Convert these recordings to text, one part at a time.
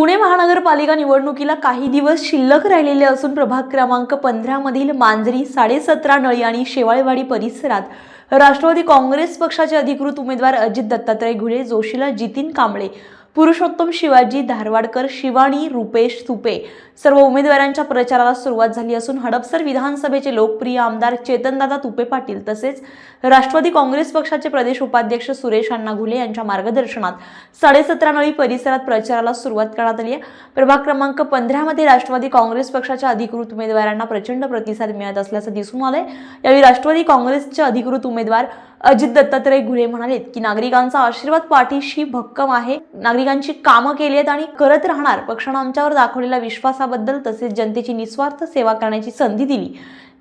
पुणे महानगरपालिका निवडणुकीला काही दिवस शिल्लक राहिलेले असून प्रभाग क्रमांक पंधरामधील मांजरी साडेसतरा नळी आणि शेवाळेवाडी परिसरात राष्ट्रवादी काँग्रेस पक्षाचे अधिकृत उमेदवार अजित दत्तात्रय घुले जोशीला जितीन कांबळे पुरुषोत्तम शिवाजी धारवाडकर शिवानी रुपेश तुपे सर्व उमेदवारांच्या प्रचाराला सुरुवात झाली असून हडपसर विधानसभेचे लोकप्रिय आमदार चेतनदादा तुपे पाटील तसेच राष्ट्रवादी काँग्रेस पक्षाचे प्रदेश उपाध्यक्ष सुरेश अण्णा घुले यांच्या मार्गदर्शनात साडेसतरा नळी परिसरात प्रचाराला सुरुवात करण्यात आली आहे. प्रभाग क्रमांक पंधरामध्ये राष्ट्रवादी काँग्रेस पक्षाच्या अधिकृत उमेदवारांना प्रचंड प्रतिसाद मिळत असल्याचं दिसून आलंय. यावेळी राष्ट्रवादी काँग्रेसचे अधिकृत उमेदवार अजित दत्तात्रय घुले म्हणालेत की नागरिकांचा आशीर्वाद पाठीशी भक्कम आहे. नागरिकांची कामं केली आहेत आणि करत राहणार. पक्षानं आमच्यावर दाखवलेल्या विश्वासाबद्दल तसेच जनतेची निस्वार्थ सेवा करण्याची संधी दिली.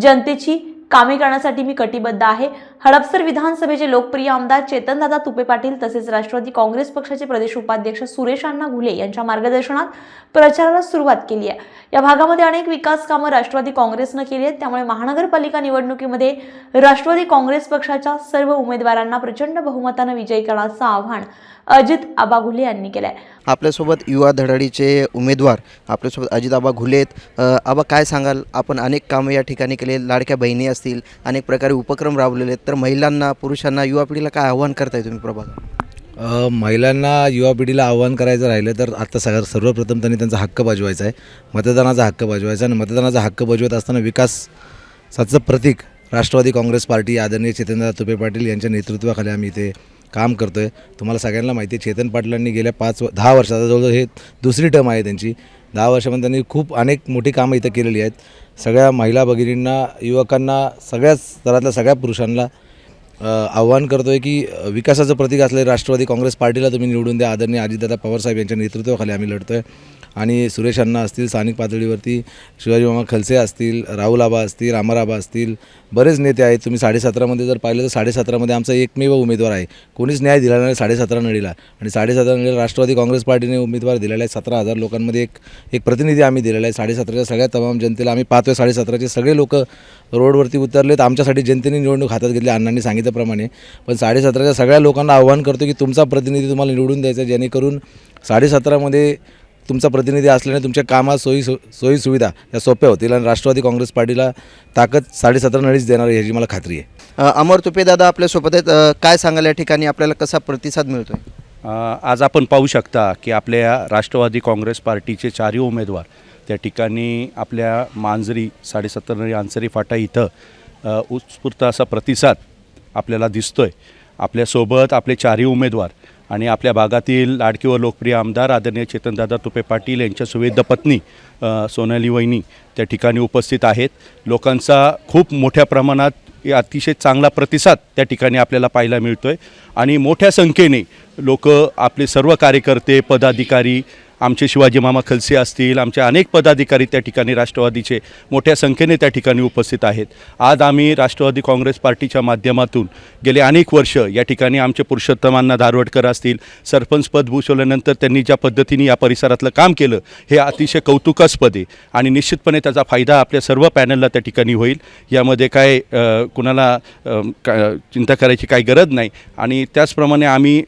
जनतेची कामे करण्यासाठी मी कटिबद्ध आहे. हडपसर विधानसभेचे लोकप्रिय आमदार चेतनदादा तुपे पाटील तसेच राष्ट्रवादी काँग्रेस पक्षाचे प्रदेश उपाध्यक्ष सुरेश अण्णा घुले यांच्या मार्गदर्शनात प्रचाराला सुरुवात केली आहे. या भागामध्ये अनेक विकास कामं राष्ट्रवादी काँग्रेसनं केली आहेत. त्यामुळे महानगरपालिका निवडणुकीमध्ये राष्ट्रवादी काँग्रेस पक्षाच्या सर्व उमेदवारांना प्रचंड बहुमतानं विजयी करण्याचं आव्हान अजित आबा घुले यांनी केलं आहे आपल्यासोबत युवा धडाडीचे उमेदवार आपल्यासोबत अजिताबा घुले आहेत. आबा काय सांगाल? आपण अनेक कामं या ठिकाणी केले लाडक्या बहिणी असतील अनेक प्रकारे उपक्रम राबवलेले आहेत. तर महिलांना पुरुषांना युवा पिढीला काय आव्हान करताय तुम्ही प्रभागात अ, महिलांना युवा पिढीला आव्हान करायचं राहिलं तर आता सगळ्यात सर्वप्रथम त्यांनी त्यांचा हक्क बजवायचा आहे. मतदानाचा हक्क बजवायचा आणि मतदानाचा हक्क बजवत असताना विकासाचं प्रतीक राष्ट्रवादी काँग्रेस पार्टी आदरणीय चेतनदा तुपे पाटील यांच्या नेतृत्वाखाली आम्ही इथे काम करतो आहे तुम्हाला सगळ्यांना माहिती आहे चेतन पाटलांनी गेल्या पाच व- दहा वर्षाचा जवळजवळ हे दुसरी टर्म आहे त्यांची. दहा वर्षामध्ये त्यांनी खूप अनेक मोठी कामं इथं केलेली आहेत. सगळ्या महिला भगिनींना युवकांना सगळ्याच स्तरातल्या सगळ्या पुरुषांना आव्हान करतो आहे की विकासाचं प्रतीक असलेलं राष्ट्रवादी काँग्रेस पार्टीला तुम्ही निवडून द्या. आदरणीय अजितदादा पवारसाहेब यांच्या नेतृत्वाखाली आम्ही लढतो आहे आणि सुरेश अण्णा असतील स्थानिक पातळीवरती शिवाजी मामा खलसे असतील राहुल आबा असतील रामाराबा असतील बरेच नेते आहेत. तुम्ही साडेसतरामध्ये जर पाहिलं तर साडेसतरामध्ये आमचा एकमेव उमेदवार आहे. कोणीच न्याय दिला नाही साडेसतरा नळीला आणि साडेसतरा नळीला राष्ट्रवादी काँग्रेस पार्टीने उमेदवार दिलेला आहे. सतरा हजार लोकांमध्ये एक एक प्रतिनिधी आम्ही दिलेला आहे. साडेसतराच्या सगळ्या तमाम जनतेला आम्ही पाहतोय. साडेसतराचे सगळे लोक रोडवरती उतरलेत. आमच्यासाठी जनतेने निवडणूक हातात घेतली. अण्णांनी सांगितल्याप्रमाणे. पण साडेसतराच्या सगळ्या लोकांना आव्हान करतो की तुमचा प्रतिनिधी तुम्हाला निवडून द्यायचा जेणेकरून साडेसतरामध्ये तुमचा प्रतिनिधी असल्याने तुमच्या कामात सोयी सु सोयी सुविधा या सोप्या होतील आणि राष्ट्रवादी काँग्रेस पार्टीला ताकद साडेसतरा नळीच देणार आहे ह्याची मला खात्री आहे. अमर तुपे दादा आपल्यासोबत आहेत. काय सांगाल या ठिकाणी? आपल्याला कसा प्रतिसाद मिळतोय? अ, आज आपण पाहू शकता की आपल्या राष्ट्रवादी काँग्रेस पार्टीचे चारही उमेदवार त्या ठिकाणी आपल्या मांजरी साडेसत्तर आंसरी फाटा इथं उत्स्फूर्त असा प्रतिसाद आपल्याला दिसतोय. आपल्यासोबत आपले चारही उमेदवार आणि आपल्या भागातील लाडके व लोकप्रिय आमदार आदरणीय चेतनदादा तुपे पाटील यांच्या सुवेद्य पत्नी सोनाली वहिनी त्या ठिकाणी उपस्थित आहेत. लोकांचा खूप मोठ्या प्रमाणात अतिशय चांगला प्रतिसाद त्या ठिकाणी आपल्याला पाहायला मिळतो आहे आणि मोठ्या संख्येने लोक आपले सर्व कार्यकर्ते पदाधिकारी आमचे शिवाजी मामा खलसे असतील आमचे अनेक पदाधिकारी त्या ठिकाणी राष्ट्रवादीचे मोठ्या संख्येने त्या ठिकाणी उपस्थित आहेत. आज आम्ही राष्ट्रवादी काँग्रेस पार्टीच्या माध्यमातून गेले अनेक वर्ष या ठिकाणी आमचे पुरुषोत्तमांना धारवडकर असतील सरपंच पद भूषवल्यानंतर त्यांनी ज्या पद्धतीने या परिसरातलं काम केलं हे अतिशय कौतुकास्पद आहे आणि निश्चितपणे त्याचा फायदा आपल्या सर्व पॅनलला त्या ठिकाणी होईल. यामध्ये काय कुणाला का चिंता करायची काही गरज नाही. आणि त्याचप्रमाणे आम्ही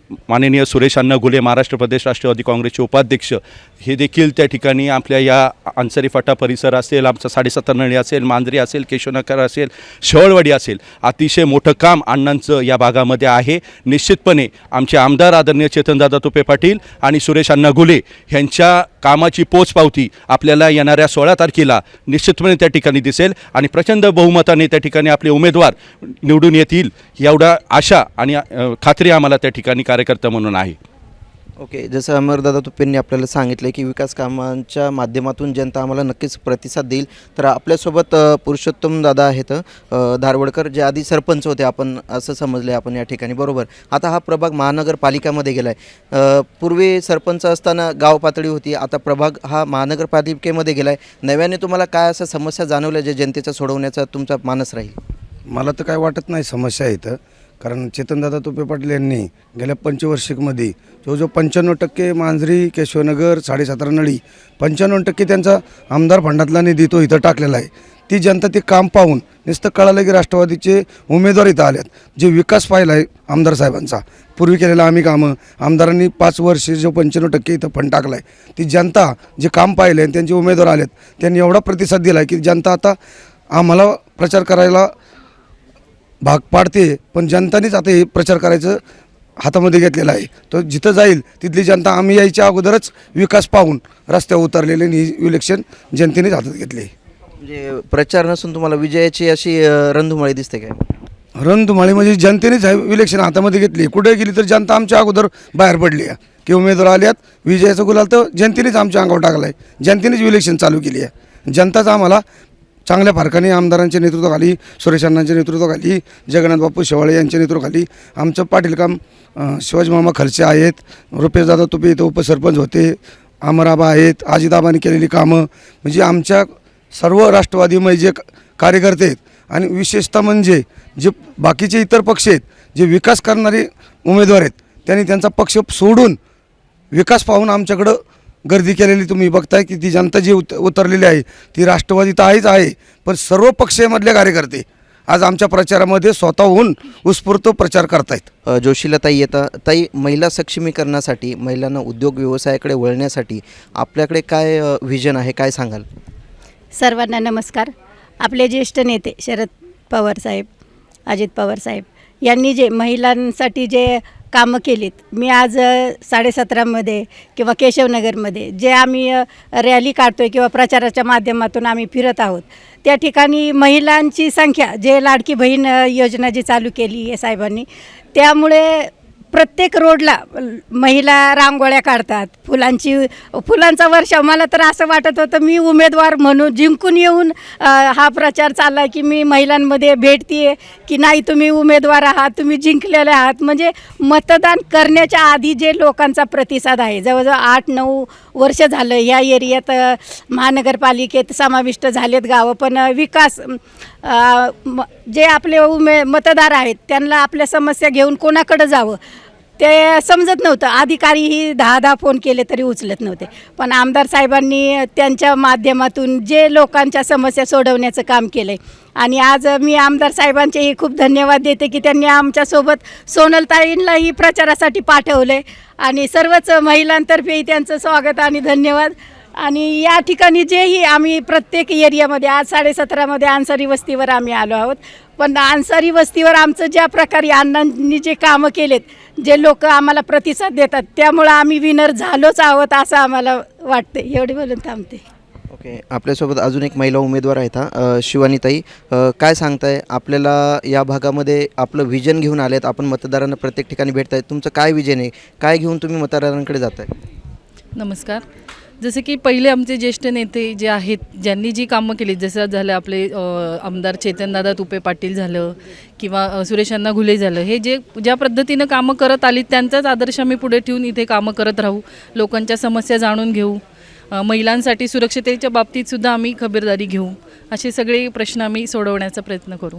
माननीय सुरेश अण्णा घुले महाराष्ट्र प्रदेश राष्ट्रवादी काँग्रेसचे उपाध्यक्ष हे देखील त्या ठिकाणी आपल्या या अंसरी फाटा परिसर असेल आमचा साडेसत्तरनळी असेल मांजरी असेल केशवनगर असेल शेवळवाडी असेल अतिशय मोठं काम अण्णांचं या भागामध्ये आहे. निश्चितपणे आमचे आमदार आदरणीय चेतनदादा तुपे पाटील आणि सुरेश अण्णा घुले ह्यांच्या कामाची पोचपावती आपल्याला येणाऱ्या सोळा तारखेला निश्चितपणे त्या ठिकाणी दिसेल आणि प्रचंड बहुमताने त्या ठिकाणी आपले उमेदवार निवडून येतील एवढा आशा आणि खात्री आम्हाला त्या ठिकाणी कार्यकर्ता म्हणून आहे. ओके जसं अमरदादा तुपेंनी आपल्याला सांगितलं की विकास कामांच्या माध्यमातून जनता आम्हाला नक्कीच प्रतिसाद देईल. तर आपल्यासोबत पुरुषोत्तम दादा आहेत धारवडकर जे आधी सरपंच होते आपण असं समजले आपण या ठिकाणी. बरोबर. आता हा प्रभाग महानगरपालिकामध्ये गेला आहे पूर्वी सरपंच असताना गाव पातळी होती आता प्रभाग हा महानगरपालिकेमध्ये गेला आहे नव्याने तुम्हाला काय अशा समस्या जाणवल्या जे जनतेचा सोडवण्याचा तुमचा मानस राहील? मला तर काय वाटत नाही समस्या इथं. कारण चेतनदादा तुपे पाटील यांनी गेल्या पंचवार्षिकमध्ये जवळजवळ पंच्याण्णव टक्के मांजरी केशवनगर साडेसातारा नळी पंच्याण्णव टक्के त्यांचा आमदार फंडातला निधी तो इथं टाकलेला आहे. ती जनता ते काम पाहून नुसतं कळालं की राष्ट्रवादीचे उमेदवार इथं आल्यात जे विकास पाहिला आहे आमदार साहेबांचा. पूर्वी केलेलं आम्ही कामं आमदारांनी पाच वर्ष जो पंच्याण्णव टक्के इथं फंड टाकला आहे ती जनता जे काम पाहिलं आणि त्यांचे उमेदवार आलेत त्यांनी एवढा प्रतिसाद दिला आहे की जनता आता आम्हाला प्रचार करायला भाग पाडते पण जनतानेच आता हे प्रचार करायचं हातामध्ये घेतलेला आहे. तो जिथं जाईल तिथली जनता आम्ही यायच्या अगोदरच विकास पाहून रस्त्यावर उतरलेले आणि ही इलेक्शन जनतेनेच हातात घेतले म्हणजे प्रचार नसून तुम्हाला विजयाची अशी रणधुमाळी दिसते काय? रणधुमाळी म्हणजे जनतेनेच इलेक्शन हातामध्ये घेतली कुठे गेली तर जनता आमच्या अगोदर बाहेर पडली आहे. की उमेदवार आल्यात विजयाचा गुलाल तर जनतेनेच आमच्या अंगावर टाकला आहे जनतेनेच इलेक्शन चालू केली आहे. जनताच आम्हाला चांगल्या फारकाने आमदारांच्या नेतृत्वाखाली सुरेश अण्णांच्या नेतृत्वाखाली जगन्नाथ बापू शेवाळे यांच्या नेतृत्वाखाली आमचं पाटील काम शिवाजी मामा खर्चे आहेत रुपेशदादा तुपे इथं उपसरपंच होते अमराबा आहेत आजीदाबाने केलेली कामं म्हणजे आमच्या सर्व राष्ट्रवादीमय जे म्हणजे कार्यकर्ते आहेत. आणि विशेषतः म्हणजे जे बाकीचे इतर पक्ष आहेत जे विकास करणारे उमेदवार आहेत त्यांनी त्यांचा पक्ष सोडून विकास पाहून आमच्याकडं गर्दी केलेली तुम्ही बघताय की ती जनता जी उत उतरलेली आहे ती राष्ट्रवादी तर आहेच आहे पण सर्व पक्षामधले कार्यकर्ते आज आमच्या प्रचारामध्ये स्वतःहून उत्स्फूर्त प्रचार करतायत. जोशीला ताई येता ताई महिला सक्षमीकरणासाठी महिलांना उद्योग व्यवसायाकडे वळण्यासाठी आपल्याकडे काय व्हिजन आहे काय सांगाल? सर्वांना नमस्कार. आपले ज्येष्ठ नेते शरद पवार साहेब अजित पवार साहेब यांनी जे महिलांसाठी जे कामं केलीत. मी आज साडेसतरामध्ये किंवा केशवनगरमध्ये जे आम्ही रॅली रॅली काढतोय किंवा प्रचाराच्या माध्यमातून आम्ही फिरत आहोत त्या ठिकाणी महिलांची संख्या जे लाडकी बहीण योजना जी चालू केली आहे साहेबांनी त्यामुळे प्रत्येक रोडला महिला रांगोळ्या काढतात. फुलांची फुलांचा वर्षाव. मला तर असं वाटत होतं मी उमेदवार म्हणून जिंकून येऊन हा प्रचार चालला की मी महिलांमध्ये भेटते की नाही तुम्ही उमेदवार आहात तुम्ही जिंकलेले आहात. म्हणजे मतदान करण्याच्या आधी जे लोकांचा प्रतिसाद आहे जवळजवळ आठ नऊ वर्ष झालं या एरियात महानगरपालिकेत समाविष्ट झालेत गावं. पण विकास म- जे आपले उमे मतदार आहेत त्यांना आपल्या समस्या घेऊन कोणाकडं जावं? ते समजत नव्हतं. अधिकारीही दहा दहा फोन केले तरी उचलत नव्हते. पण आमदार साहेबांनी त्यांच्या माध्यमातून जे लोकांच्या समस्या सोडवण्याचं काम केलं आहे आणि आज मी आमदार साहेबांचेही खूप धन्यवाद देते की त्यांनी आमच्यासोबत सोनलताईंनाही प्रचारासाठी पाठवलं आहे आणि सर्वच महिलांतर्फेही त्यांचं स्वागत आणि धन्यवाद. आणि या ठिकाणी जेही आम्ही प्रत्येक एरियामध्ये आज साडेसतरामध्ये अन्सारी वस्तीवर आम्ही आलो आहोत. पण अन्सारी वस्तीवर आमचं ज्या प्रकारे अण्णांनी जे कामं केलेत जे लोक आम्हाला प्रतिसाद देतात त्यामुळं आम्ही विनर झालोच आहोत असं आम्हाला वाटते एवढी बोलून थांबते. ओके आपल्यासोबत अजून एक महिला उमेदवार आहेत हा शिवानीताई. काय सांगताय? आपल्याला या भागामध्ये आपलं व्हिजन घेऊन आलेत आपण मतदारांना प्रत्येक ठिकाणी भेटतायत तुमचं काय विजन आहे? काय घेऊन तुम्ही मतदारांकडे जाताय? नमस्कार. जसं की पहिले आमचे ज्येष्ठ नेते जे आहेत ज्यांनी जी कामं केली जसं झालं आपले आमदार चेतनदादा तुपे पाटील झालं किंवा सुरेशांना घुले झालं हे जे ज्या पद्धतीनं कामं करत आली त्यांचाच आदर्श आम्ही पुढे ठेवून इथे कामं करत राहू लोकांच्या समस्या जाणून घेऊ महिलांसाठी सुरक्षतेच्या बाबतीत सुद्धा आम्ही खबरदारी घेऊ असे सगळे प्रश्न आम्ही सोडवण्याचा प्रयत्न करू.